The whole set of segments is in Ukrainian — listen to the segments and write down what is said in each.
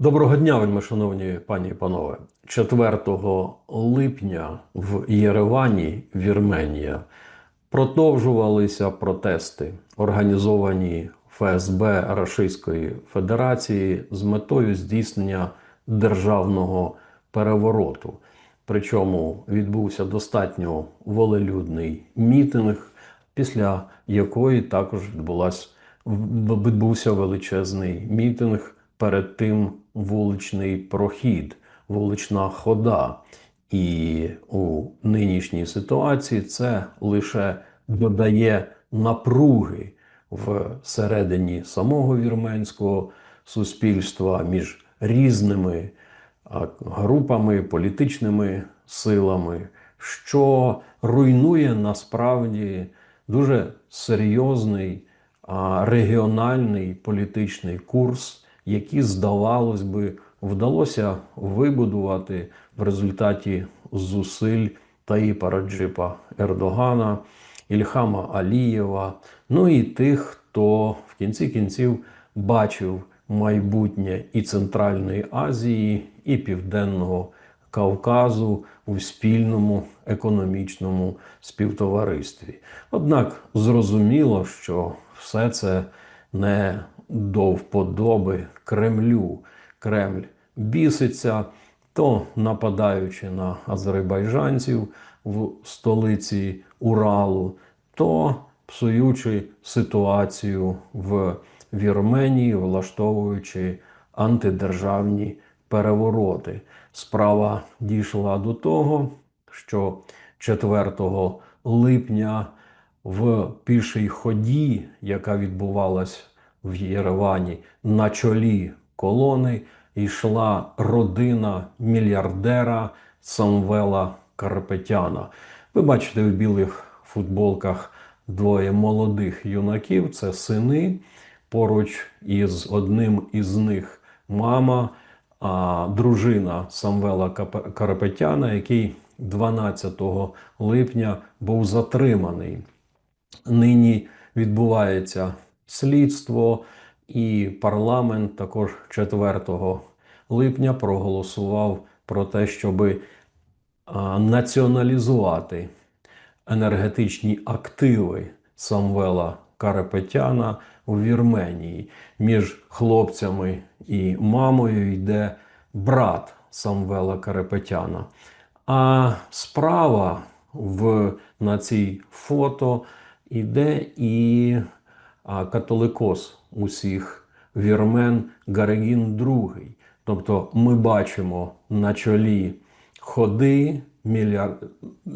Доброго дня, вельми шановні пані і панове. 4 липня в Єревані, Вірменія, продовжувалися протести, організовані ФСБ Російської Федерації з метою здійснення державного перевороту. Причому відбувся достатньо волелюдний мітинг, після якої також відбулась, відбувся величезний мітинг. Перед тим вуличний прохід, вулична хода. І у нинішній ситуації це лише додає напруги всередині самого вірменського суспільства між різними групами, політичними силами, що руйнує насправді дуже серйозний регіональний політичний курс які, здавалось би, вдалося вибудувати в результаті зусиль Таїпа Раджипа Ердогана, Ільхама Алієва, ну і тих, хто в кінці кінців бачив майбутнє і Центральної Азії, і Південного Кавказу у спільному економічному співтоваристві. Однак зрозуміло, що все це не до вподоби Кремлю. Кремль біситься, то нападаючи на азербайджанців в столиці Уралу, то псуючи ситуацію в Вірменії, влаштовуючи антидержавні перевороти. Справа дійшла до того, що 4 липня в пішій ході, яка відбувалась в Єревані на чолі колони йшла родина мільярдера Самвела Карпетяна. Ви бачите в білих футболках двоє молодих юнаків це сини. Поруч із одним із них мама, а дружина Самвела Карапетяна, який 12 липня був затриманий. Нині відбувається слідство, і парламент також 4 липня проголосував про те, щоб націоналізувати енергетичні активи Самвела Карапетяна у Вірменії. Між хлопцями і мамою йде брат Самвела Карапетяна. А справа в, на цій фото йде і католикос усіх вірмен Гарегін II. Тобто ми бачимо на чолі ходи мільяр...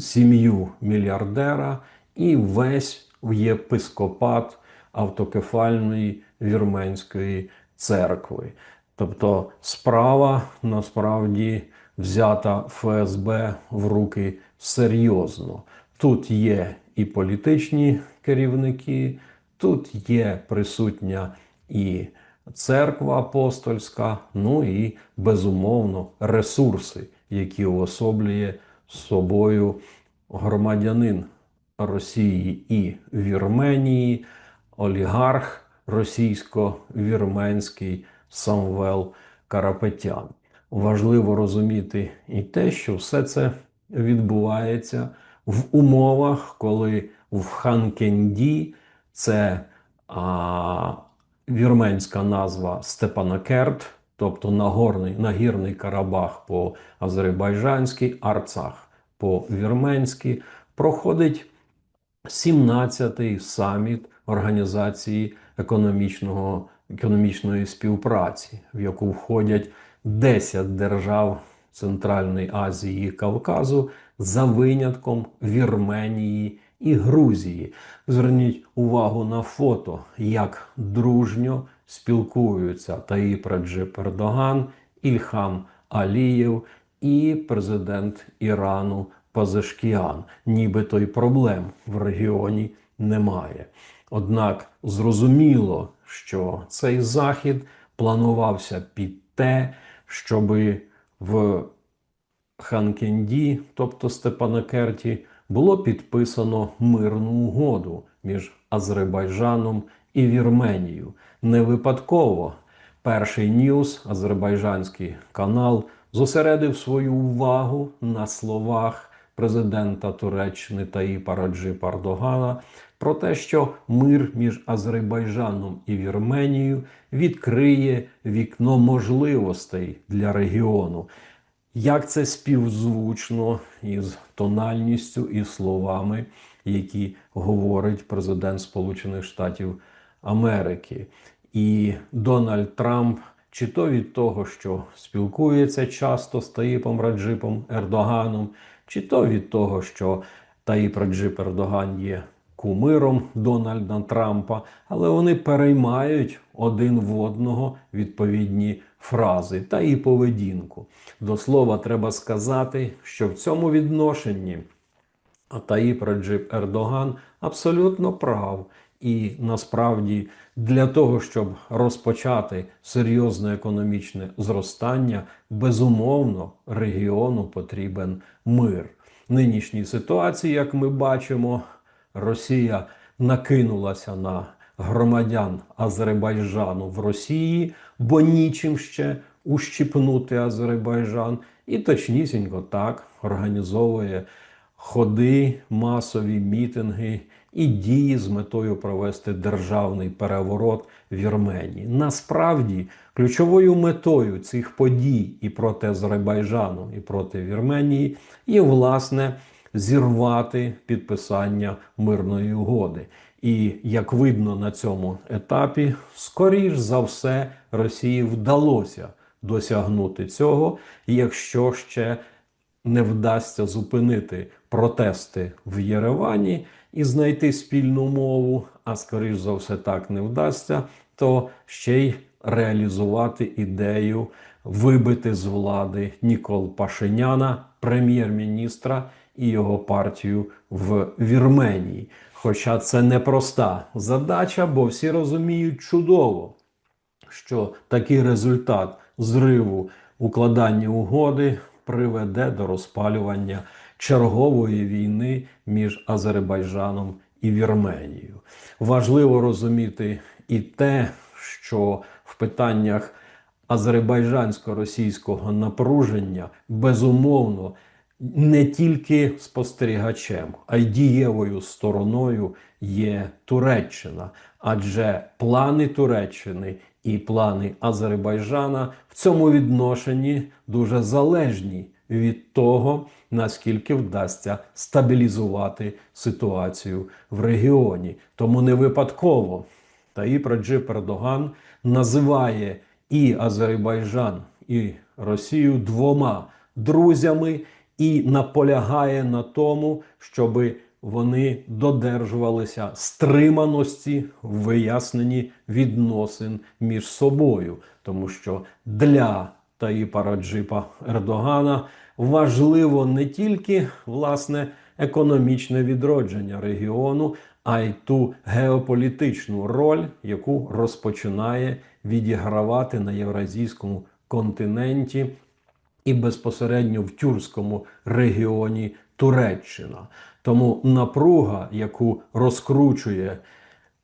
сім'ю мільярдера і весь єпископат автокефальної вірменської церкви. Тобто справа насправді взята ФСБ в руки серйозно. Тут є і політичні керівники. Тут є присутня і церква апостольська, ну і безумовно ресурси, які уособлює собою громадянин Росії і Вірменії, олігарх російсько-вірменський Самвел Карапетян. Важливо розуміти і те, що все це відбувається в умовах, коли в Ханкенді це а, вірменська назва Степанакерт, тобто нагорний, нагірний Карабах по азербайджанськи, Арцах по вірменськи, проходить 17-й саміт Організації економічного, економічної співпраці, в яку входять 10 держав Центральної Азії і Кавказу за винятком Вірменії і Грузії. Зверніть увагу на фото, як дружньо спілкуються Таїп Раджип Ердоган, Ільхам Алієв і президент Ірану Пазешкіан. Нібито й проблем в регіоні немає. Однак зрозуміло, що цей захід планувався під те, щоби в Ханкенді, тобто Степанакерті, було підписано мирну угоду між Азербайджаном і Вірменією. Не випадково Перший Ньюс, азербайджанський канал, зосередив свою увагу на словах президента Туреччини Таїпа Раджипа Ердогана про те, що мир між Азербайджаном і Вірменією відкриє вікно можливостей для регіону. Як це співзвучно із тональністю і словами, які говорить президент Сполучених Штатів Америки. І Дональд Трамп, чи то від того, що спілкується часто з Таїпом Раджипом Ердоганом, чи то від того, що Таїп Раджип Ердоган є кумиром Дональда Трампа, але вони переймають один в одного відповідні фрази та і поведінку. До слова, треба сказати, що в цьому відношенні Таїп Раджип Ердоган абсолютно прав. І насправді для того, щоб розпочати серйозне економічне зростання, безумовно регіону потрібен мир. Нинішній ситуації, як ми бачимо, Росія накинулася на громадян Азербайджану в Росії, бо нічим ще ущипнути Азербайджан, і точнісінько так організовує ходи, масові мітинги і дії з метою провести державний переворот в Вірменії. Насправді, ключовою метою цих подій і проти Азербайджану, і проти Вірменії є власне зірвати підписання мирної угоди. І як видно на цьому етапі, скоріш за все Росії вдалося досягнути цього, якщо ще не вдасться зупинити протести в Єревані і знайти спільну мову, а скоріш за все так не вдасться, то ще й реалізувати ідею вибити з влади Нікол Пашиняна, прем'єр-міністра і його партію в Вірменії. Хоча це непроста задача, бо всі розуміють чудово, що такий результат зриву укладання угоди приведе до розпалювання чергової війни між Азербайджаном і Вірменією. Важливо розуміти і те, що в питаннях азербайджансько-російського напруження безумовно не тільки спостерігачем, а й дієвою стороною є Туреччина, адже плани Туреччини і плани Азербайджана в цьому відношенні дуже залежні від того, наскільки вдасться стабілізувати ситуацію в регіоні. Тому не випадково Таїп Раджип Ердоган називає і Азербайджан, і Росію двома друзями і наполягає на тому, щоби вони додержувалися стриманості в виясненні відносин між собою, тому що для Таїпа Раджипа Ердогана важливо не тільки власне економічне відродження регіону, а й ту геополітичну роль, яку розпочинає відігравати на євразійському континенті і безпосередньо в тюркському регіоні Туреччина. Тому напруга, яку розкручує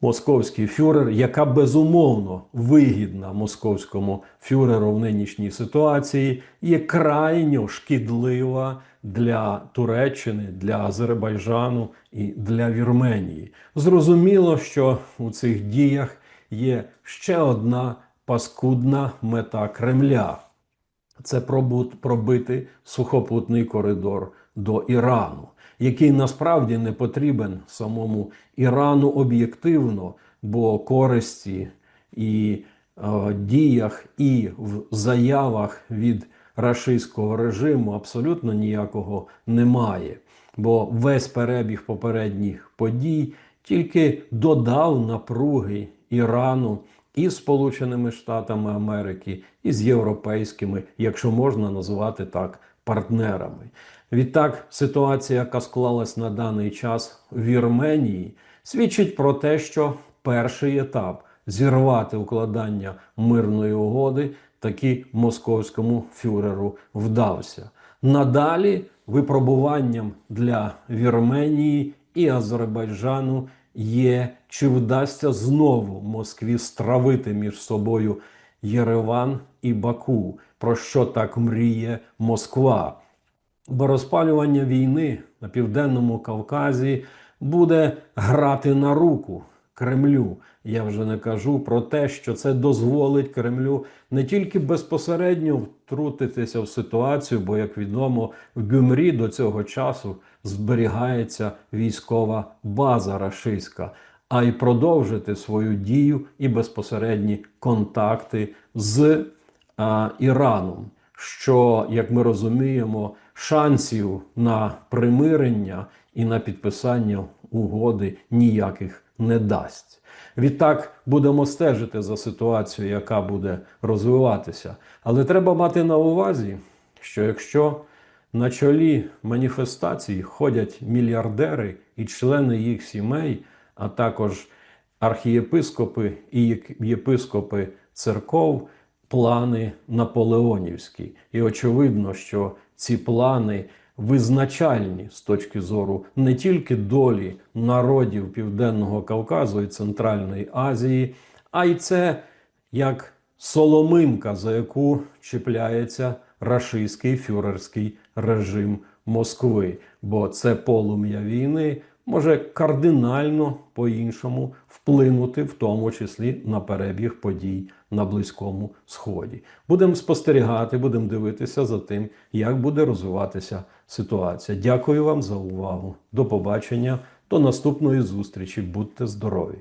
московський фюрер, яка безумовно вигідна московському фюреру в нинішній ситуації, є крайньо шкідлива для Туреччини, для Азербайджану і для Вірменії. Зрозуміло, що у цих діях є ще одна паскудна мета Кремля. Це пробити сухопутний коридор до Ірану який насправді не потрібен самому Ірану об'єктивно, бо користі і е, діях, і в заявах від рашистського режиму абсолютно ніякого немає. Бо весь перебіг попередніх подій тільки додав напруги Ірану і Сполученими Штатами Америки, і з європейськими, якщо можна назвати так, партнерами. Відтак, ситуація, яка склалась на даний час в Вірменії, свідчить про те, що перший етап зірвати укладання мирної угоди таки московському фюреру вдався. Надалі випробуванням для Вірменії і Азербайджану є, чи вдасться знову Москві стравити між собою Єреван і Баку, про що так мріє Москва. Бо розпалювання війни на південному Кавказі буде грати на руку Кремлю. Я вже не кажу про те, що це дозволить Кремлю не тільки безпосередньо втрутитися в ситуацію, бо, як відомо, в Гюмрі до цього часу зберігається військова база рашистська, а й продовжити свою дію і безпосередні контакти з а, Іраном що, як ми розуміємо, шансів на примирення і на підписання угоди ніяких не дасть. Відтак будемо стежити за ситуацією, яка буде розвиватися. Але треба мати на увазі, що якщо на чолі маніфестацій ходять мільярдери і члени їх сімей, а також архієпископи і єпископи церков, плани наполеонівські. І очевидно, що ці плани визначальні з точки зору не тільки долі народів Південного Кавказу і Центральної Азії, а й це як соломинка, за яку чіпляється рашистський фюрерський режим Москви. Бо це полум'я війни може кардинально по-іншому вплинути, в тому числі на перебіг подій на Близькому Сході. Будемо спостерігати, будемо дивитися за тим, як буде розвиватися ситуація. Дякую вам за увагу. До побачення, до наступної зустрічі. Будьте здорові!